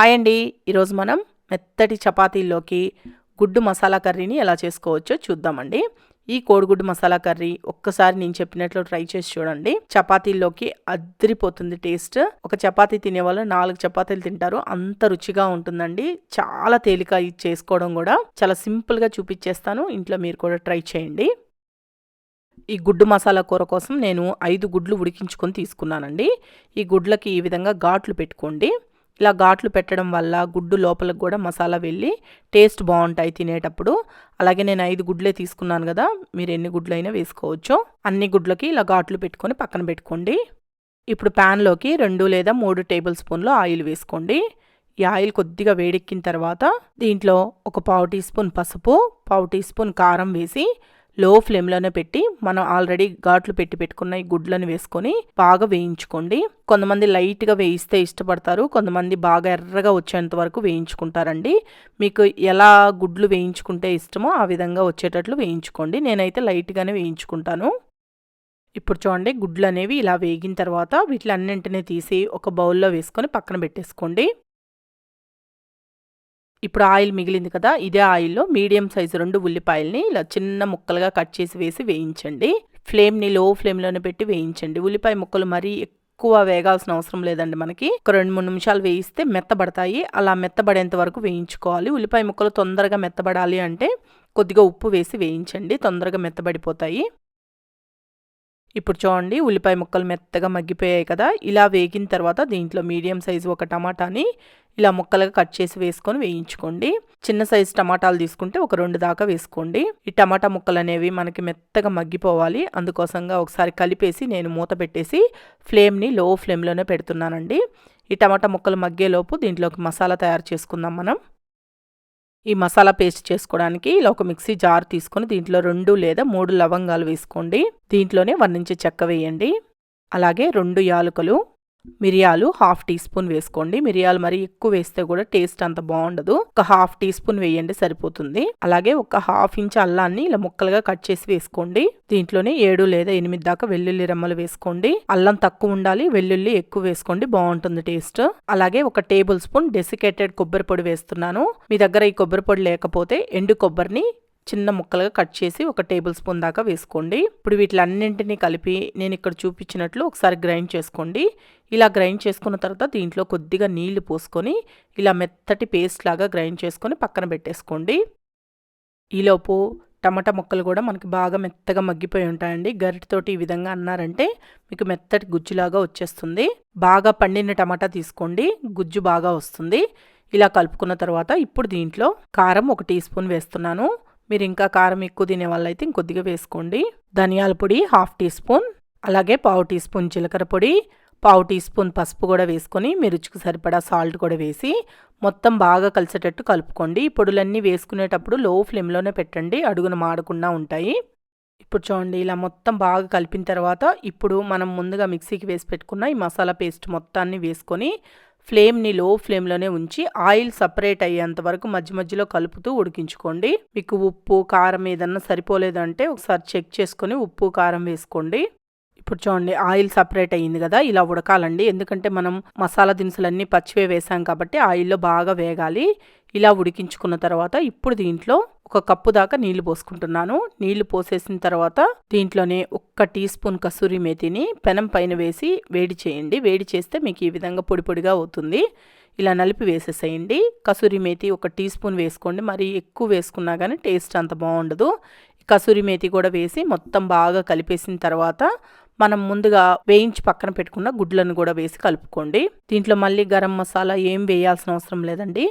Hi అండి. ఈరోజు మనం మెత్తటి చపాతీల్లోకి గుడ్డు మసాలా కర్రీని ఎలా చేసుకోవచ్చో చూద్దామండి. ఈ కోడిగుడ్డు మసాలా కర్రీ ఒక్కసారి నేను చెప్పినట్లు ట్రై చేసి చూడండి. చపాతీల్లోకి అద్దరిపోతుంది టేస్ట్. ఒక చపాతీ తినే వాళ్ళు నాలుగు చపాతీలు తింటారు. అంత రుచిగా ఉంటుందండి. చాలా తేలిక చేసుకోవడం కూడా. చాలా సింపుల్గా చూపించేస్తాను. ఇంట్లో మీరు కూడా ట్రై చేయండి. ఈ గుడ్డు మసాలా కూర కోసం నేను ఐదు గుడ్లు ఉడికించుకొని తీసుకున్నానండి. ఈ గుడ్లకి ఈ విధంగా ఘాట్లు పెట్టుకోండి. ఇలా ఘాట్లు పెట్టడం వల్ల గుడ్డు లోపలికి కూడా మసాలా వెళ్ళి టేస్ట్ బాగుంటాయి తినేటప్పుడు. అలాగే నేను ఐదు గుడ్లే తీసుకున్నాను కదా మీరు ఎన్ని గుడ్లు అయినా వేసుకోవచ్చు. అన్ని గుడ్లకి ఇలా ఘాట్లు పెట్టుకొని పక్కన పెట్టుకోండి. ఇప్పుడు ప్యాన్లోకి రెండు లేదా మూడు టేబుల్ స్పూన్లు ఆయిల్ వేసుకోండి. ఈ ఆయిల్ కొద్దిగా వేడెక్కిన తర్వాత దీంట్లో ఒక పావు టీ స్పూన్ పసుపు పావు టీ స్పూన్ కారం వేసి లో ఫ్లేమ్లోనే పెట్టి మనం ఆల్రెడీ ఘాట్లు పెట్టి పెట్టుకున్న ఈ గుడ్లను వేసుకొని బాగా వేయించుకోండి. కొంతమంది లైట్గా వేయిస్తే ఇష్టపడతారు కొంతమంది బాగా ఎర్రగా వచ్చేంత వరకు వేయించుకుంటారండి. మీకు ఎలా గుడ్లు వేయించుకుంటే ఇష్టమో ఆ విధంగా వచ్చేటట్లు వేయించుకోండి. నేనైతే లైట్గానే వేయించుకుంటాను. ఇప్పుడు చూడండి గుడ్లు అనేవి ఇలా వేగిన తర్వాత వీటిలన్నింటినీ తీసి ఒక బౌల్లో వేసుకొని పక్కన పెట్టేసుకోండి. ఇప్పుడు ఆయిల్ మిగిలింది కదా ఇదే ఆయిల్లో మీడియం సైజు రెండు ఉల్లిపాయల్ని ఇలా చిన్న ముక్కలుగా కట్ చేసి వేసి వేయించండి. ఫ్లేమ్ని లో ఫ్లేమ్లోనే పెట్టి వేయించండి. ఉల్లిపాయ ముక్కలు మరీ ఎక్కువ వేగాల్సిన అవసరం లేదండి మనకి. ఒక రెండు మూడు నిమిషాలు వేయిస్తే మెత్తబడతాయి. అలా మెత్తబడేంత వరకు వేయించుకోవాలి. ఉల్లిపాయ ముక్కలు తొందరగా మెత్తబడాలి అంటే కొద్దిగా ఉప్పు వేసి వేయించండి. తొందరగా మెత్తబడిపోతాయి. ఇప్పుడు చూడండి ఉల్లిపాయ ముక్కలు మెత్తగా మగ్గిపోయాయి కదా. ఇలా వేగిన తర్వాత దీంట్లో మీడియం సైజు ఒక టమాటాని ఇలా ముక్కలుగా కట్ చేసి వేసుకొని వేయించుకోండి. చిన్న సైజు టమాటాలు తీసుకుంటే ఒక రెండు దాకా వేసుకోండి. ఈ టమాటా ముక్కలు అనేవి మనకి మెత్తగా మగ్గిపోవాలి. అందుకోసంగా ఒకసారి కలిపేసి నేను మూత పెట్టేసి ఫ్లేమ్ని లో ఫ్లేమ్లోనే పెడుతున్నానండి. ఈ టమాటా ముక్కలు మగ్గేలోపు దీంట్లోకి మసాలా తయారు చేసుకుందాం మనం. ఈ మసాలా పేస్ట్ చేసుకోవడానికి ఇలా ఒక మిక్సీ జార్ తీసుకొని దీంట్లో రెండు లేదా మూడు లవంగాలు వేసుకోండి. దీంట్లోనే వన్ ఇంచు చెక్క వేయండి. అలాగే రెండు యాలకులు మిరియాలు హాఫ్ టీ స్పూన్ వేసుకోండి. మిరియాలు మరి ఎక్కువ వేస్తే కూడా టేస్ట్ అంత బాగుండదు. ఒక హాఫ్ టీ స్పూన్ వేయండి సరిపోతుంది. అలాగే ఒక హాఫ్ ఇంచ్ అల్లాన్ని ఇలా ముక్కలుగా కట్ చేసి వేసుకోండి. దీంట్లోనే ఏడు లేదా ఎనిమిది దాకా వెల్లుల్లి రెమ్మలు వేసుకోండి. అల్లం తక్కువ ఉండాలి వెల్లుల్లి ఎక్కువ వేసుకోండి బాగుంటుంది టేస్ట్. అలాగే ఒక టేబుల్ స్పూన్ డెసికేటెడ్ కొబ్బరి పొడి వేస్తున్నాను. మీ దగ్గర ఈ కొబ్బరి పొడి లేకపోతే ఎండు కొబ్బరిని చిన్న ముక్కలుగా కట్ చేసి ఒక టేబుల్ స్పూన్ దాకా వేసుకోండి. ఇప్పుడు వీటిలన్నింటినీ కలిపి నేను ఇక్కడ చూపించినట్లు ఒకసారి గ్రైండ్ చేసుకోండి. ఇలా గ్రైండ్ చేసుకున్న తర్వాత దీంట్లో కొద్దిగా నీళ్ళు పోసుకొని ఇలా మెత్తటి పేస్ట్ లాగా గ్రైండ్ చేసుకొని పక్కన పెట్టేసుకోండి. ఈలోపు టమాటా ముక్కలు కూడా మనకి బాగా మెత్తగా మగ్గిపోయి ఉంటాయండి. గరిటతోటి ఈ విధంగా అన్నారంటే మీకు మెత్తటి గుజ్జులాగా వచ్చేస్తుంది. బాగా పండిన టమాటా తీసుకోండి. గుజ్జు బాగా వస్తుంది. ఇలా కలుపుకున్న తర్వాత ఇప్పుడు దీంట్లో కారం ఒక టీ స్పూన్ వేస్తున్నాను. మీరు ఇంకా కారం ఎక్కువ తినే వాళ్ళైతే ఇంకొద్దిగా వేసుకోండి. ధనియాల పొడి హాఫ్ టీ స్పూన్ అలాగే పావు టీ స్పూన్ జీలకర్ర పొడి పావు టీ స్పూన్ పసుపు కూడా వేసుకొని మీ రుచికి సరిపడా సాల్ట్ కూడా వేసి మొత్తం బాగా కలిసేటట్టు కలుపుకోండి. ఈ పొడులన్నీ వేసుకునేటప్పుడు లో ఫ్లేమ్లోనే పెట్టండి అడుగున మాడకుండా ఉంటాయి. ఇప్పుడు చూడండి ఇలా మొత్తం బాగా కలిపిన తర్వాత ఇప్పుడు మనం ముందుగా మిక్సీకి వేసి పెట్టుకున్న ఈ మసాలా పేస్ట్ మొత్తాన్ని వేసుకొని ఫ్లేమ్ని లో ఫ్లేమ్లోనే ఉంచి ఆయిల్ సపరేట్ అయ్యేంత వరకు మధ్య మధ్యలో కలుపుతూ ఉడికించుకోండి. మీకు ఉప్పు కారం ఏదన్నా సరిపోలేదంటే ఒకసారి చెక్ చేసుకొని ఉప్పు కారం వేసుకోండి. ఇప్పుడు చూడండి ఆయిల్ సపరేట్ అయ్యింది కదా ఇలా ఉడకాలండి. ఎందుకంటే మనం మసాలా దినుసులన్నీ పచ్చివే వేసాం కాబట్టి ఆయిల్లో బాగా వేగాలి. ఇలా ఉడికించుకున్న తర్వాత ఇప్పుడు దీంట్లో ఒక కప్పు దాకా నీళ్ళు పోసుకుంటున్నాను. నీళ్ళు పోసేసిన తర్వాత దీంట్లోనే ఒక్క టీ స్పూన్ కసూరి మేతిని పెనం పైన వేసి వేడి చేయండి. వేడి చేస్తే మీకు ఈ విధంగా పొడి పొడిగా అవుతుంది. ఇలా నలిపి వేసేసేయండి. కసూరి మేతి ఒక టీ స్పూన్ వేసుకోండి. మరి ఎక్కువ వేసుకున్నా కానీ టేస్ట్ అంత బాగుండదు. కసూరి మేతి కూడా వేసి మొత్తం బాగా కలిపేసిన తర్వాత మనం ముందుగా వేయించి పక్కన పెట్టుకున్న గుడ్లను కూడా వేసి కలుపుకోండి. దీంట్లో మళ్ళీ గరం మసాలా ఏం వేయాల్సిన అవసరం లేదండి.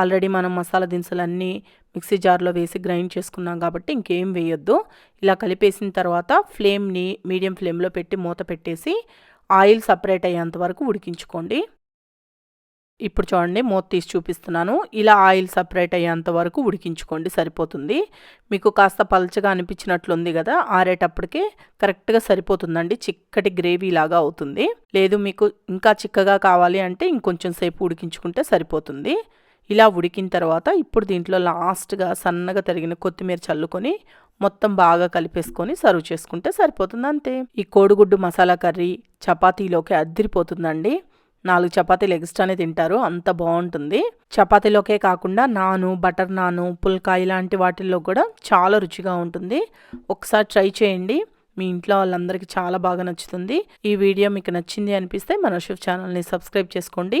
ఆల్రెడీ మనం మసాలా దినుసులన్నీ మిక్సీ జార్లో వేసి గ్రైండ్ చేసుకున్నాం కాబట్టి ఇంకేం వేయొద్దు. ఇలా కలిపేసిన తర్వాత ఫ్లేమ్ని మీడియం ఫ్లేమ్లో పెట్టి మూత పెట్టేసి ఆయిల్ సపరేట్ అయ్యేంత వరకు ఉడికించుకోండి. ఇప్పుడు చూడండి మూత తీసి చూపిస్తున్నాను. ఇలా ఆయిల్ సపరేట్ అయ్యేంత వరకు ఉడికించుకోండి సరిపోతుంది. మీకు కాస్త పలచగా అనిపించినట్లుంది కదా ఆరేటప్పటికే కరెక్ట్గా సరిపోతుందండి చిక్కటి గ్రేవీ లాగా అవుతుంది. లేదు మీకు ఇంకా చిక్కగా కావాలి అంటే ఇంకొంచెం సేపు ఉడికించుకుంటే సరిపోతుంది. ఇలా ఉడికిన తర్వాత ఇప్పుడు దీంట్లో లాస్ట్గా సన్నగా తరిగిన కొత్తిమీర చల్లుకొని మొత్తం బాగా కలిపేసుకొని సర్వ్ చేసుకుంటే సరిపోతుంది అంతే. ఈ కోడిగుడ్డు మసాలా కర్రీ చపాతీలోకి అద్దరిపోతుందండి. నాలుగు చపాతీలు ఎక్స్ట్రానే తింటారు. అంత బాగుంటుంది. చపాతీలోకే కాకుండా నాను బటర్ నాను పుల్కా ఇలాంటి వాటిల్లో కూడా చాలా రుచిగా ఉంటుంది. ఒకసారి ట్రై చేయండి. మీ ఇంట్లో వాళ్ళందరికీ చాలా బాగా నచ్చుతుంది. ఈ వీడియో మీకు నచ్చింది అనిపిస్తే మన షిఫ్ ఛానల్ని సబ్స్క్రైబ్ చేసుకోండి.